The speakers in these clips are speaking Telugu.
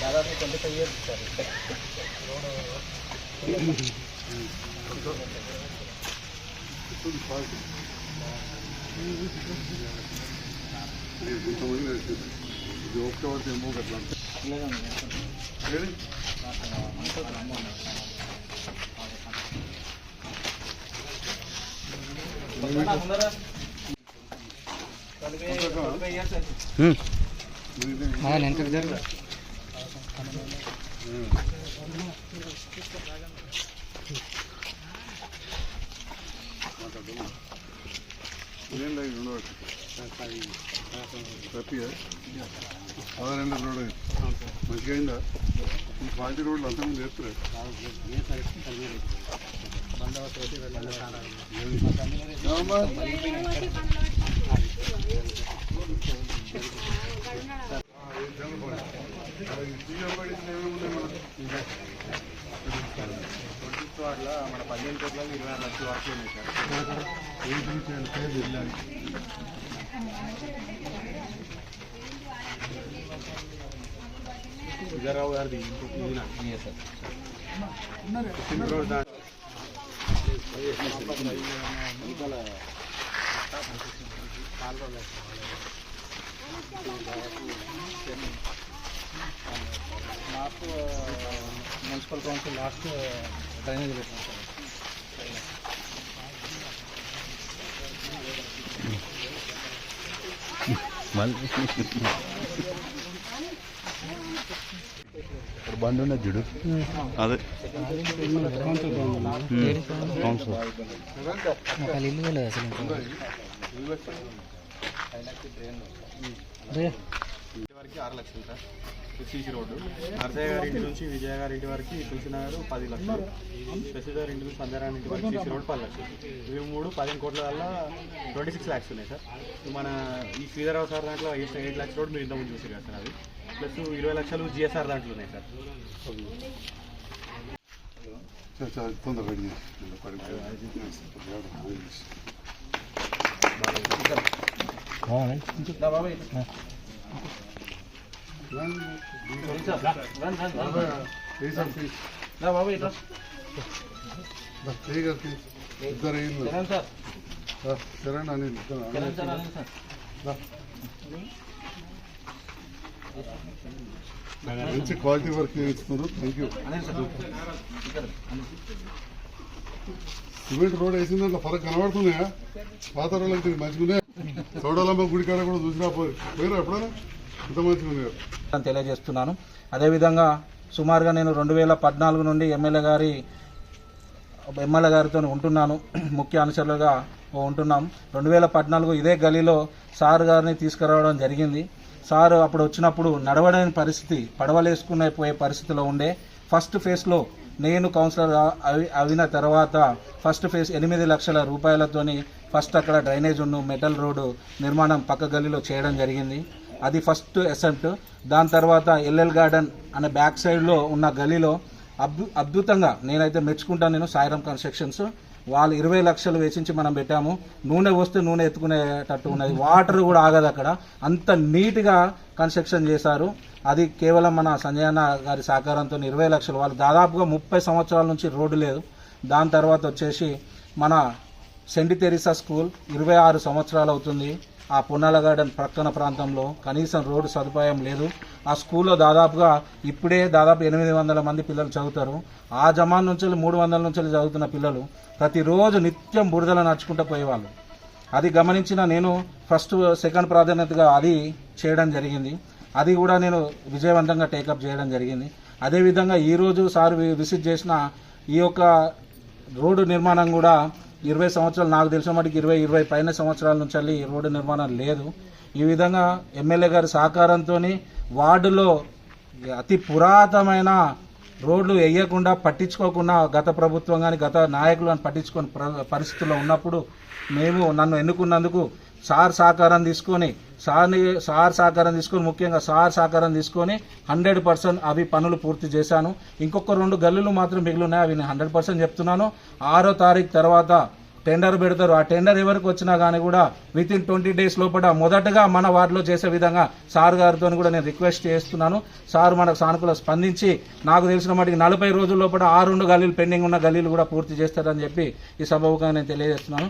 దాదాపు ట్వంటీ ఫైవ్ ఇయర్స్ సార్ ఇంతమంది నడిచింది ఇది ఒక్క వరకు ఏమో అట్లా ఏది? ఇది- ఇదేం లేదు, రెండు ఒకటి. ప్రతిగా పదహారు రోడ్ మంచిగా అయిందా ఈ క్వాలిటీ రోడ్లు అంతకుముందు చేస్తారు వాటిలో మన పదిహేను కోట్లలో ఇరవై ఆరు లక్షల వరకు సార్ విజయరావు గారిది sir last municipal council last drainage పెట్టాం సార్ ఇక్కడ బండి ఉన్నది చూడు అదే కౌన్సిల్ ఇంటి వరకు ఆరు లక్షలు సార్. CC road. నర్సయ్య గారి ఇంటి నుంచి విజయ గారి ఇంటి వరకు తులసినగర్ పది లక్షలు. శశి గారి ఇంటి నుంచి సంధ్యారాయణ ఇంటి వరకు సీసీ రోడ్ పది లక్షలు. ఇవి మూడు పదిహేను కోట్ల వల్ల ట్వంటీ సిక్స్ ల్యాక్స్ ఉన్నాయి సార్. మన ఈ శ్రీధరరావు సార్ దాంట్లో ఎయిట్ ఎయిట్ ల్యాక్స్ రోడ్ మీరు ఇంతకుముందు చూసారు కదా సార్ అది. ప్లస్ ఇరవై లక్షలు జిఎస్ఆర్ దాంట్లో ఉన్నాయి సార్. చాలా చాలా తొందర రెడీ ఇద్దరు అయింది శరణ్ అని మంచి క్వాలిటీ వర్క్ చేస్తున్నారు. థ్యాంక్ యూ సిమెంట్ రోడ్ వేసిన దాంట్లో ఫరక్ కనబడుతున్నాయా? పాత రోడ్లకి మంచిగానే మంచిగా గుడి కాడ కూడా చూసినా పోయి పోయారు ఎప్పుడైనా? ఇంత మంచిగా తెలియజేస్తున్నాను. అదేవిధంగా సుమారుగా నేను రెండు వేల పద్నాలుగు నుండి ఎమ్మెల్యే గారి ఎమ్మెల్యే గారితో ఉంటున్నాను. ముఖ్య అనుచరులుగా ఉంటున్నాం. రెండు వేల పద్నాలుగు ఇదే గలీలో సార్ గారిని తీసుకురావడం జరిగింది. సార్ అప్పుడు వచ్చినప్పుడు నడవలేని పరిస్థితి పడవలేసుకునే పోయే పరిస్థితిలో ఉండే. ఫస్ట్ ఫేజ్లో నేను కౌన్సిలర్ అవి అయిన తర్వాత ఫస్ట్ ఫేజ్ ఎనిమిది లక్షల రూపాయలతోని ఫస్ట్ అక్కడ డ్రైనేజ్ ఉన్న మెటల్ రోడ్డు నిర్మాణం పక్క గల్లీలో చేయడం జరిగింది. అది ఫస్ట్ అసెంప్ట్. దాని తర్వాత ఎల్ఎల్ గార్డెన్ అనే బ్యాక్ సైడ్లో ఉన్న గలీలో అద్భు అద్భుతంగా నేనైతే మెచ్చుకుంటాను నేను సాయిరామ్ కన్స్ట్రక్షన్స్. వాళ్ళు ఇరవై లక్షలు వేసించి మనం పెట్టాము. నూనె వస్తే నూనె ఎత్తుకునేటట్టు ఉన్నది. వాటర్ కూడా ఆగదు అక్కడ. అంత నీట్గా కన్స్ట్రక్షన్ చేశారు. అది కేవలం మన సంజయ్ అన్న గారి సహకారంతో ఇరవై లక్షలు. వాళ్ళు దాదాపుగా ముప్పై సంవత్సరాల నుంచి రోడ్డు లేదు. దాని తర్వాత వచ్చేసి మన సెంటి తెరిసా స్కూల్ ఇరవై ఆరు సంవత్సరాలు అవుతుంది. ఆ పున్నాల గార్డెన్ ప్రక్కన ప్రాంతంలో కనీసం రోడ్డు సదుపాయం లేదు. ఆ స్కూల్లో దాదాపుగా ఇప్పుడే దాదాపు ఎనిమిది వందల మంది పిల్లలు చదువుతారు. ఆ జమాన్ నుంచి మూడు వందల నుంచి చదువుతున్న పిల్లలు ప్రతిరోజు నిత్యం బురదలు నడుచుకుంటూ పోయేవాళ్ళు. అది గమనించిన నేను ఫస్ట్ సెకండ్ ప్రాధాన్యతగా అది చేయడం జరిగింది. అది కూడా నేను విజయవంతంగా టేకప్ చేయడం జరిగింది. అదేవిధంగా ఈరోజు సార్ వి- చేసిన ఈ యొక్క రోడ్డు నిర్మాణం కూడా ఇరవై సంవత్సరాలు నాకు తెలిసిన మటుకు ఇరవై ఇరవై పైన సంవత్సరాల నుంచి వెళ్ళి ఈ రోడ్డు నిర్మాణం లేదు. ఈ విధంగా ఎమ్మెల్యే గారి సహకారంతో వార్డులో అతి పురాతనమైన రోడ్లు వేయకుండా పట్టించుకోకుండా గత ప్రభుత్వం కానీ గత నాయకులు అని పట్టించుకొని పరిస్థితుల్లో ఉన్నప్పుడు మేము నన్ను ఎన్నుకున్నందుకు సార్ సహకారం తీసుకొని సార్ని సార్ సహకారం తీసుకొని ముఖ్యంగా సార్ సహకారం తీసుకొని హండ్రెడ్ పర్సెంట్ అవి పనులు పూర్తి చేశాను. ఇంకొక రెండు గల్లులు మాత్రం మిగిలి ఉన్నాయి అవి నేను హండ్రెడ్ పర్సెంట్ చెప్తున్నాను. ఆరో తారీఖు తర్వాత టెండర్ పెడతారు. ఆ టెండర్ ఎవరికి వచ్చినా కానీ కూడా విత్ ఇన్ ట్వంటీ డేస్ లోపల మొదటగా మన వార్డులో చేసే విధంగా సార్ గారితో కూడా నేను రిక్వెస్ట్ చేస్తున్నాను. సార్ మనకు సానుకూల స్పందించి నాకు తెలిసిన మటుకు నలభై రోజుల లోపల ఆ రెండు గల్లీలు పెండింగ్ ఉన్న గల్లీలు కూడా పూర్తి చేస్తారని చెప్పి ఈ సభకు నేను తెలియజేస్తున్నాను.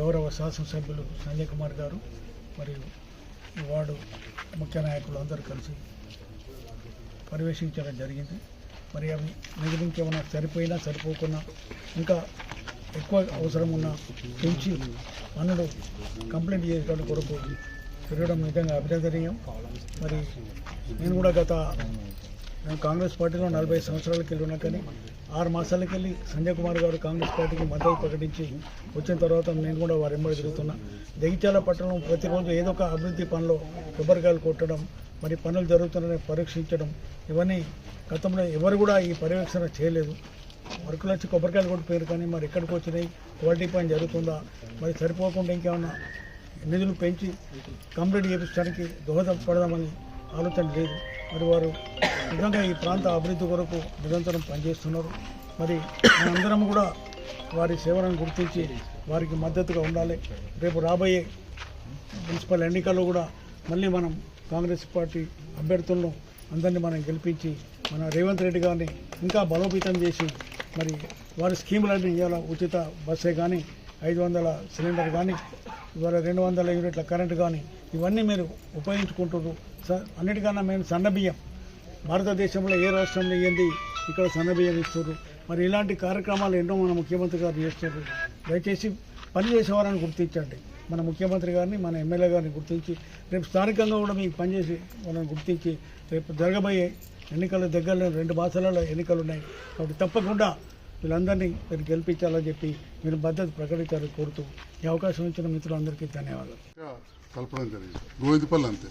గౌరవ శాసనసభ్యులు సంజయ్ కుమార్ గారు మరియు ఈ వార్డు ముఖ్య నాయకులు అందరూ కలిసి పర్యవేక్షించడం జరిగింది. మరి అవి నిధులు సరిపోయినా సరిపోకున్నా ఇంకా ఎక్కువ అవసరం ఉన్న పెంచి పనులు కంప్లైంట్ చేసేటువంటి కొరకు తిరగడం నిజంగా అభినందనీయం. మరి నేను కూడా గత నేను కాంగ్రెస్ పార్టీలో నలభై సంవత్సరాలకి వెళ్ళి ఉన్నా కానీ ఆరు మాసాలకి వెళ్ళి సంజయ్ కుమార్ గారు కాంగ్రెస్ పార్టీకి మద్దతు ప్రకటించి వచ్చిన తర్వాత నేను కూడా వారి ఎంబడి తిరుగుతున్నా. జగిత్యాల పట్టణం ప్రతిరోజు ఏదో ఒక అభివృద్ధి పనిలో కొబ్బరికాయలు కొట్టడం మరి పనులు జరుగుతున్నాయని పరీక్షించడం ఇవన్నీ గతంలో ఎవరు కూడా ఈ పర్యవేక్షణ చేయలేదు. వర్కులు వచ్చి కొబ్బరికాయలు కొట్టిపోయారు కానీ మరి ఎక్కడికి వచ్చినాయి? క్వాలిటీ పని జరుగుతుందా? మరి సరిపోకుండా ఇంకేమన్నా నిధులు పెంచి కంప్లీట్ చేయించడానికి దోహదపడదామని ఆలోచన లేదు. మరి వారు నిజంగా ఈ ప్రాంత అభివృద్ధి కొరకు నిరంతరం పనిచేస్తున్నారు. మరి మనందరం కూడా వారి సేవలను గుర్తించి వారికి మద్దతుగా ఉండాలి. రేపు రాబోయే మున్సిపల్ ఎన్నికల్లో కూడా మళ్ళీ మనం కాంగ్రెస్ పార్టీ అభ్యర్థులను అందరినీ మనం గెలిపించి మన రేవంత్ రెడ్డి గారిని ఇంకా బలోపేతం చేసి మరి వారి స్కీములన్నీ ఇవాళ ఉచిత బస్సే కానీ ఐదు వందల సిలిండర్ కానీ ఇవాళ రెండు వందల యూనిట్ల కరెంటు కానీ ఇవన్నీ మీరు ఉపయోగించుకుంటున్నారు. స- అన్నిటికన్నా మేము సన్నబియ్యం భారతదేశంలో ఏ రాష్ట్రంలో ఏంది ఇక్కడ సన్నబియ్యం ఇస్తున్నారు. మరి ఇలాంటి కార్యక్రమాలు ఎన్నో మన ముఖ్యమంత్రి గారు చేస్తున్నారు. దయచేసి పని చేసేవారని గుర్తించండి. మన ముఖ్యమంత్రి గారిని మన ఎమ్మెల్యే గారిని గుర్తించి రేపు స్థానికంగా కూడా మీకు పనిచేసి వాళ్ళని గుర్తించి రేపు జరగబోయే ఎన్నికల దగ్గరలో రెండు మాసాలలో ఎన్నికలు ఉన్నాయి. కాబట్టి తప్పకుండా వీళ్ళందరినీ మీరు గెలిపించాలని చెప్పి మీరు మద్దతు ప్రకటించాలని కోరుతూ ఈ అవకాశం ఇచ్చిన మిత్రులందరికీ ధన్యవాదాలు. కలపడం జరిగింది. గోవిందపల్లి అంతే.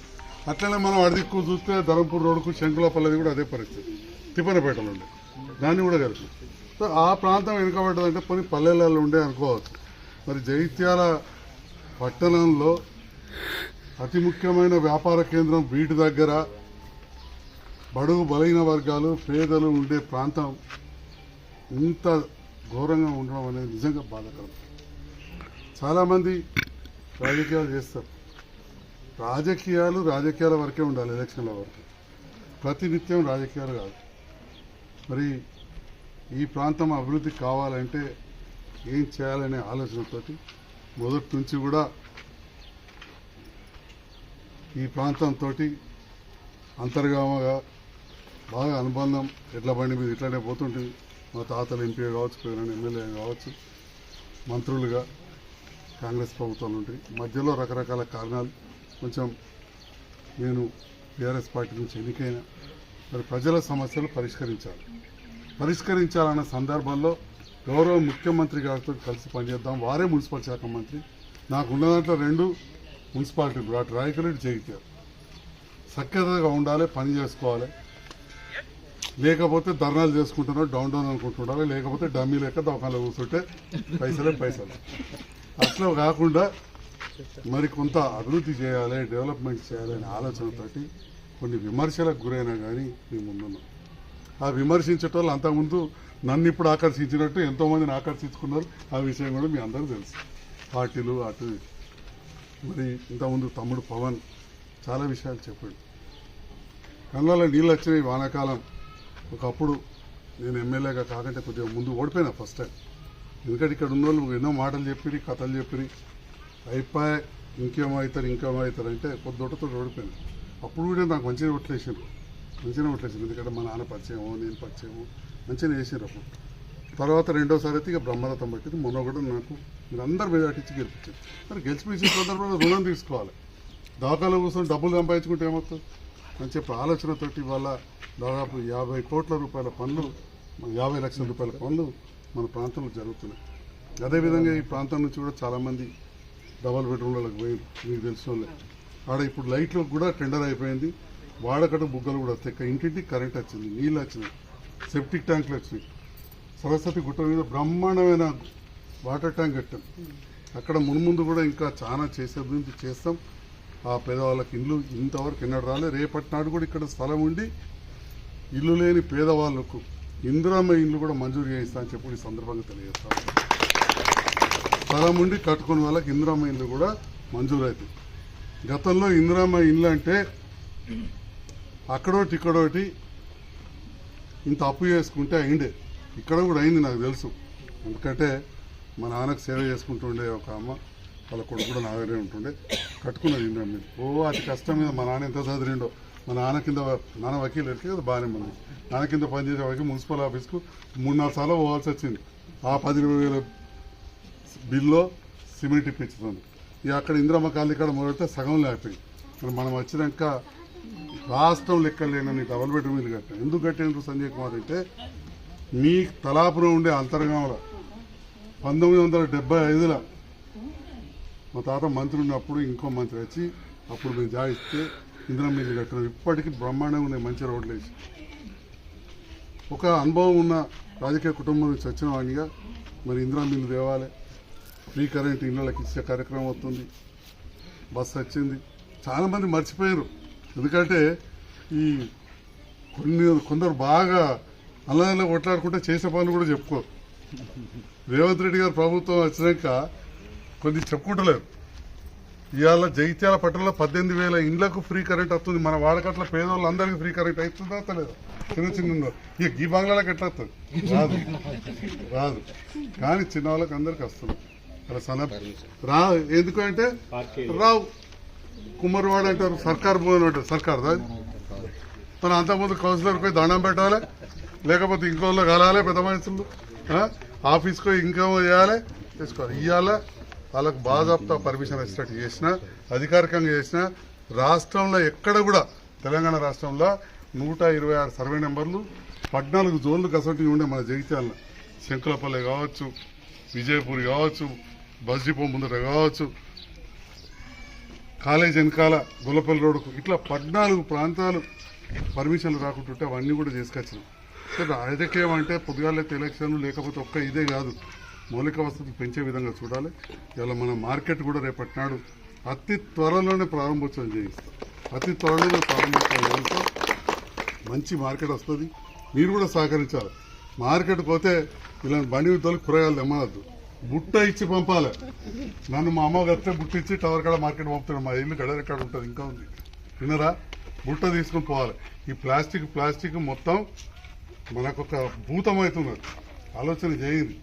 అట్లనే మనం అడిదిక్కు చూస్తే ధరంపూర్ రోడ్కు శంకులపల్లది కూడా అదే పరిస్థితి. తిప్పనపేటలో ఉండే. దాన్ని కూడా కలిపి సో ఆ ప్రాంతం వెనుకబడ్డదంటే కొన్ని పల్లెలలో ఉండే అనుకోవచ్చు. మరి జైత్యాల పట్టణంలో అతి ముఖ్యమైన వ్యాపార కేంద్రం వీటి దగ్గర బడుగు బలైన వర్గాలు పేదలు ఉండే ప్రాంతం ఇంత ఘోరంగా ఉండడం అనేది నిజంగా బాధాకరం. చాలామంది రాజకీయాలు చేస్తారు. రాజకీయాలు రాజకీయాల వరకే ఉండాలి ఎలక్షన్ల వరకు. ప్రతినిత్యం రాజకీయాలు కాదు. మరి ఈ ప్రాంతం అభివృద్ధి కావాలంటే ఏం చేయాలనే ఆలోచనతో మొదటి నుంచి కూడా ఈ ప్రాంతంతో అంతర్గామగా బాగా అనుబంధం ఎడ్ల బండి మీద ఇట్లానే పోతుంటుంది. మా తాతలు ఎంపీ కావచ్చు పేరు ఎమ్మెల్యే కావచ్చు మంత్రులుగా కాంగ్రెస్ ప్రభుత్వం నుండి మధ్యలో రకరకాల కారణాలు. కొంచెం నేను టీఆర్ఎస్ పార్టీ నుంచి ఎన్నికైన మరి ప్రజల సమస్యలు పరిష్కరించాలి. పరిష్కరించాలన్న సందర్భంలో గౌరవ ముఖ్యమంత్రి గారితో కలిసి పనిచేద్దాం. వారే మున్సిపల్ శాఖ మంత్రి. నాకు ఉన్న దాంట్లో రెండు మున్సిపాలిటీలు అటు రాయకరెడ్డి జగిత్యారు సఖ్యతగా ఉండాలి పని చేసుకోవాలి. లేకపోతే ధర్నాలు చేసుకుంటున్నారు డౌన్ డౌన్ అనుకుంటున్నారు లేకపోతే డమ్మీ లెక్క దోకాణంలో కూర్చుంటే పైసలే పైసలు. అట్లా కాకుండా మరి కొంత అభివృద్ధి చేయాలి డెవలప్మెంట్ చేయాలి అనే ఆలోచనతోటి కొన్ని విమర్శలకు గురైనా కానీ మేము ముందున్నాం. ఆ విమర్శించేటోళ్ళు అంతకుముందు నన్ను ఇప్పుడు ఆకర్షించినట్టు ఎంతోమందిని ఆకర్షించుకున్నారు. ఆ విషయం కూడా మీ అందరూ తెలుసు. పార్టీలు అటు మరి ఇంతకుముందు తమ్ముడు పవన్ చాలా విషయాలు చెప్పాడు. కళ్ళలో నీళ్ళు వచ్చినాయి వానాకాలం. ఒకప్పుడు నేను ఎమ్మెల్యేగా కాకంటే కొద్దిగా ముందు ఓడిపోయినా ఫస్ట్ టైం ఎందుకంటే ఇక్కడ ఉన్న వాళ్ళు ఎన్నో మాటలు చెప్పిరి కథలు చెప్పిరి. అయిపోయి ఇంకేమో అవుతారు ఇంకేమో అవుతారు అంటే కొద్దితో ఓడిపోయినా. అప్పుడు కూడా నాకు మంచిగా కొట్టలేసారు మంచిగా కొట్టలేసారు ఎందుకంటే మా నాన్న పరిచయము నేను పరిచయము మంచిగా వేసారు అప్పుడు. తర్వాత రెండోసారి అయితే ఇక బ్రహ్మరథం పట్టింది. మొన్న కూడా నాకు మీరు అందరు మెజార్టీ గెలిపించారు. మరి గెలిపించిన సందర్భంలో రుణం తీసుకోవాలి. దాఖలు కూర్చొని డబ్బులు సంపాదించుకుంటే ఏమవుతుంది? అని చెప్పి ఆలోచనతోటి వాళ్ళ దాదాపు యాభై కోట్ల రూపాయల పనులు యాభై లక్షల రూపాయల పనులు మన ప్రాంతంలో జరుగుతున్నాయి. అదేవిధంగా ఈ ప్రాంతం నుంచి కూడా చాలామంది డబల్ బెడ్రూమ్లకు పోయి మీకు తెలిసిన ఆడ ఇప్పుడు లైట్లు కూడా టెండర్ అయిపోయింది. వాడకట బుగ్గలు కూడా వస్తాయి. ఇంటింటికి కరెంట్ వచ్చింది నీళ్ళు వచ్చినాయి సెప్టిక్ ట్యాంకులు వచ్చినాయి. సరస్వతి గుట్ట మీద బ్రహ్మాండమైన వాటర్ ట్యాంక్ కట్టాం. అక్కడ మున్ముందు కూడా ఇంకా చాలా చేసే అభివృద్ధి చేస్తాం. ఆ పేదవాళ్ళకి ఇల్లు ఇంతవరకు ఎన్నడు రాలే. రేపటి నాడు కూడా ఇక్కడ స్థలం ఉండి ఇల్లు లేని పేదవాళ్ళకు ఇందిరామ్మ ఇండ్లు కూడా మంజూరు చేయిస్తా అని చెప్పి ఈ సందర్భంగా తెలియజేస్తాను స్థలం ఉండి కట్టుకున్న వాళ్ళకి ఇందిరామ్మ ఇండ్లు కూడా మంజూరైంది గతంలో ఇందిరామ్మ ఇండ్లు అంటే అక్కడోటి ఇక్కడోటి ఇంత అప్పు చేసుకుంటే అయిండే. ఇక్కడ కూడా అయింది నాకు తెలుసు. ఎందుకంటే మా నాన్నకు సేవ చేసుకుంటుండే ఒక అమ్మ. వాళ్ళ కొడుకు కూడా నాగరే ఉంటుండే. కట్టుకున్నది ఇందిరమ్మ ఓ అతి కష్టం మీద మా నాన్న ఎంత చదివిండో. మా నాన్న కింద నాన్న వకీలు ఎరికే కదా బాగానే ఉంది నాన్న కింద పనిచేసే వకీల్ మున్సిపల్ ఆఫీస్కు మూడు నాలుగు సార్లు పోవాల్సి వచ్చింది. ఆ పది ఇరవై వేల బిల్లో సిమెంట్ ఇప్పించుతుంది ఇక అక్కడ ఇందిరమ్మ కాలనీ ఇక్కడ మొదలెడితే సగం లేకపోయింది. మరి మనం వచ్చినాక రాష్ట్రం లెక్కలేనని డబల్ బెడ్రూమ్ ఇల్లు కట్టాం. ఎందుకు కట్టిండ్రు సంజయ్ కుమార్ అంటే మీ తలాపురం ఉండే అంతర్గంలో పంతొమ్మిది వందల డెబ్బై ఐదులో మా తాత మంత్రి ఉన్నప్పుడు ఇంకో మంత్రి వచ్చి అప్పుడు మేము జాయిస్తే ఇందిరా మీద కట్టినాం. ఇప్పటికీ బ్రహ్మాండంగా ఉన్నాయి మంచి రోడ్లు వేసి. ఒక అనుభవం ఉన్న రాజకీయ కుటుంబం నుంచి వచ్చిన వాడిగా మరి ఇందిరా మీద తేవాలి. ఫ్రీ కరెంట్ ఇళ్ళకి ఇచ్చే కార్యక్రమం అవుతుంది బస్సు వచ్చింది. చాలామంది మర్చిపోయారు. ఎందుకంటే ఈ కొన్ని కొందరు బాగా అల్లదల్ల కొట్లాడుకుంటే చేసే పనులు కూడా చెప్పుకోరు. రేవంత్ రెడ్డి గారు ప్రభుత్వం వచ్చినాక కొన్ని చెప్పుకుంటలేరు. ఇవాళ జైత్యాల పట్టణంలో పద్దెనిమిది వేల ఇండ్లకు ఫ్రీ కరెంట్ వస్తుంది. మన వాడకట్ల పేదవాళ్ళందరికీ ఫ్రీ కరెంట్ అవుతుందా తెలియదు చిన్న చిన్న ఇక ఈ బంగ్లాలకు ఎట్లా వస్తుంది? రాదు. రాదు. కానీ చిన్న వాళ్ళకి అందరికి వస్తుంది. అలా సన రా ఎందుకంటే రావు. కుమ్మరివాడు అంటారు సర్కార్ భూమి అంటారు. సర్కార్ దాది మనం అంతకుముందు కౌన్సిలర్ పోయి దండం పెట్టాలి. లేకపోతే ఇంకోళ్ళు కలాలి పెద్ద మనుషులు. ఆఫీస్కి పోయి చేయాలి చేసుకోవాలి ఇవాళ వాళ్ళకు బాజాప్తా పర్మిషన్ ఇచ్చినట్టు చేసిన అధికారికంగా చేసిన రాష్ట్రంలో ఎక్కడ కూడా తెలంగాణ రాష్ట్రంలో నూట ఇరవై ఆరు సర్వే నెంబర్లు పద్నాలుగు జోన్లు కసంటివి ఉండే మన జగిత్యాల శంకులపల్లి కావచ్చు విజయపూర్ కావచ్చు బస్ డిపో ముందట కావచ్చు కాలేజ్ వెనకాల గుల్లపల్లి రోడ్డుకు ఇట్లా పద్నాలుగు ప్రాంతాలు పర్మిషన్లు రాకుంటుంటే అవన్నీ కూడా చేసుకొచ్చినాం. సో రాజకీయం అంటే పొద్దుగాలైతే ఎలక్షన్లు లేకపోతే ఒక్క ఇదే కాదు. మౌలిక వసతులు పెంచే విధంగా చూడాలి. ఇలా మన మార్కెట్ కూడా రేపటి నాడు అతి త్వరలోనే ప్రారంభోత్సవం చేయిస్తాం అతి త్వరలోనే ప్రారంభోత్సవం మంచి మార్కెట్ వస్తుంది. మీరు కూడా సహకరించాలి. మార్కెట్ పోతే ఇలాంటి బండి విద్యలు కూరగాయలు తెమ్మనద్దు. బుట్ట ఇచ్చి పంపాలి. నన్ను మా అమ్మ వస్తే బుట్ట ఇచ్చి టవర్ కాడ మార్కెట్ పంపుతాడు. మా ఇల్లు గడర్ ఎక్కడ ఉంటుంది ఇంకా ఉంది. వినరా? బుట్ట తీసుకుని పోవాలి. ఈ ప్లాస్టిక్ ప్లాస్టిక్ మొత్తం మనకు ఒక భూతం అవుతున్నది. ఆలోచన చేయండి.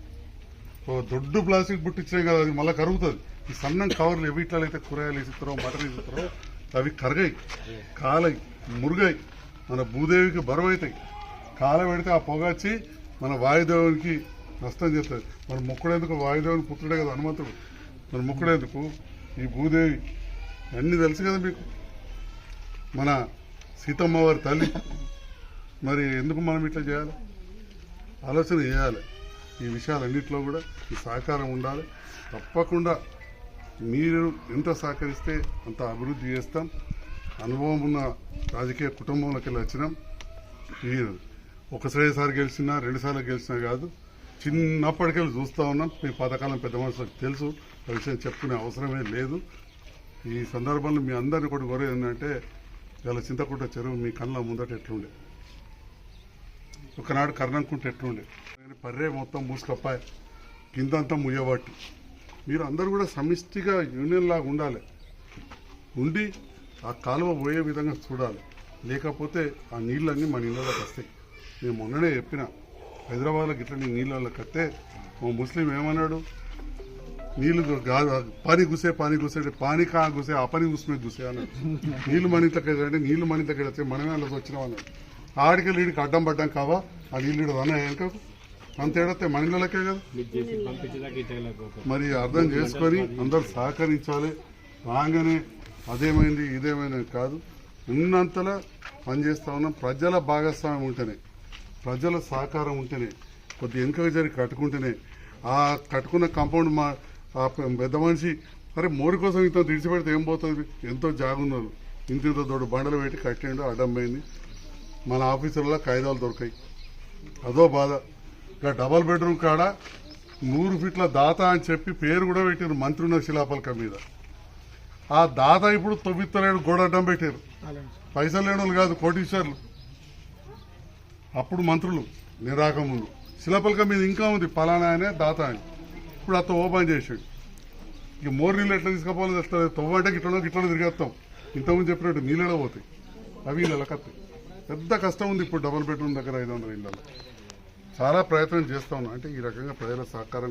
దొడ్డు ప్లాస్టిక్ బుట్ట కదా అది మళ్ళీ కరుగుతుంది. ఈ సన్నం కవర్లు ఎవి ఇట్లా అయితే కూరగాయలు వేసిస్తారో మటన్ వేసిస్తారో అవి కరగాయి కాలయి మురుగాయి మన భూదేవికి బరువు అవుతాయి కాల పెడితే ఆ పొగ వచ్చి మన వాయుదేవునికి నష్టం చేస్తుంది. మన మొక్కుడేందుకు? వాయుదేవుని పుత్రుడే కదా హనుమంతుడు. మన మొక్కుడేందుకు? ఈ భూదేవి. అన్నీ తెలుసు కదా మీకు. మన సీతమ్మ వారి తల్లి. మరి ఎందుకు మనం ఇట్లా చేయాలి? ఆలోచన చేయాలి. ఈ విషయాలన్నింటిలో కూడా ఈ సహకారం ఉండాలి. తప్పకుండా మీరు ఎంత సహకరిస్తే అంత అభివృద్ధి చేస్తాం. అనుభవం ఉన్న రాజకీయ కుటుంబంలోకి వెళ్ళి వచ్చినాం. మీరు ఒకసారిసారి గెలిచినా రెండుసార్లు గెలిచినా కాదు చిన్నప్పటికెళ్ళి చూస్తూ ఉన్నాం. మీ పథకాలను పెద్ద మనుషులకు తెలుసు. ఆ విషయం చెప్పుకునే అవసరమే లేదు. ఈ సందర్భంలో మీ అందరిని కూడా కోరేది ఏంటంటే ఇలా చింతకుంట చెరువు మీ కళ్ళ ముందట ఎట్లుండే. ఒకనాడు కర్ణంకుంట ఎట్లుండే? పర్రే మొత్తం మూసుకప్పాయి. కిందంతా ముయ్యబట్టి. మీరు అందరూ కూడా సమిష్టిగా యూనియన్ లాగా ఉండాలి. ఉండి ఆ కాలువ పోయే విధంగా చూడాలి. లేకపోతే ఆ నీళ్ళన్నీ మన ఇళ్ళలోకి వస్తాయి. నేను మొన్ననే చెప్పిన హైదరాబాద్లో గిట్ల నీ నీళ్ళలోకి వస్తే ఓ ముస్లిం ఏమన్నాడు? నీళ్ళు గా- పానీ గుసే పానీ గుసే అంటే పానీ కా గుసే ఆ పని గుసమే గుసే అన్నాడు. నీళ్ళు మన ఇంట్లోకి అంటే నీళ్ళు మన ఇంట్లోకి మనమే అందులోకి వచ్చినాం అన్నాడు. ఆడికి నీడికి అడ్డం పడ్డాం కావా? ఆ నీళ్ళు ఈడ అన్న వెనకకు అంత ఏడతే మన ఇళ్ళకే కదా? మరి అర్థం చేసుకొని అందరు సహకరించాలి. రాగానే అదేమైంది ఇదేమైంది కాదు. ఉన్నంతలా పనిచేస్తా ఉన్నాం ప్రజల భాగస్వామ్యం ఉంటేనే ప్రజల సహకారం ఉంటేనే కొద్ది వెనుక జరిగి కట్టుకుంటేనే ఆ కట్టుకున్న కాంపౌండ్ మా ఆ పెద్ద మనిషి అరే మోరి కోసం ఇంత విడిచిపెడితే ఏం పోతుంది? ఎంతో జాగున్నారు. ఇంత ఇంత దొడ్డు బండలు పెట్టి కట్టిండు అడ్డం పోయింది మన ఆఫీసులలో కాగితాలు దొరికాయి. అదో బాధ. ఇక డబల్ బెడ్రూమ్ కాడ నూరు ఫీట్ల దాత అని చెప్పి పేరు కూడా పెట్టారు మంత్రి ఉన్న శిలాపలక మీద. ఆ దాత ఇప్పుడు తొమ్మిదిలేడు గోడడ్డం పెట్టారు. పైసలు లేని కాదు కోటీశ్వర్లు. అప్పుడు మంత్రులు నేను రాకముందు శిలాపలక మీద ఇంకా ఉంది పలానా అనే దాత అని. ఇప్పుడు అత్త ఓపెన్ చేసాడు. ఇక మోర్ నీళ్ళు ఎట్లా తీసుకుపోవాలో తెలుస్తుంది తవ్వ అంటే గిట్లనో గిట్లనో తిరిగేస్తాం ఇంతకుముందు చెప్పినట్టు నీళ్ళలో పోతాయి. అవి నెలకత్తాయి పెద్ద కష్టం ఉంది ఇప్పుడు డబుల్ బెడ్రూమ్ దగ్గర ఐదు వందల ఇళ్ళలో. చాలా ప్రయత్నం చేస్తా ఉన్నాం. అంటే ఈ రకంగా ప్రజల సహకారం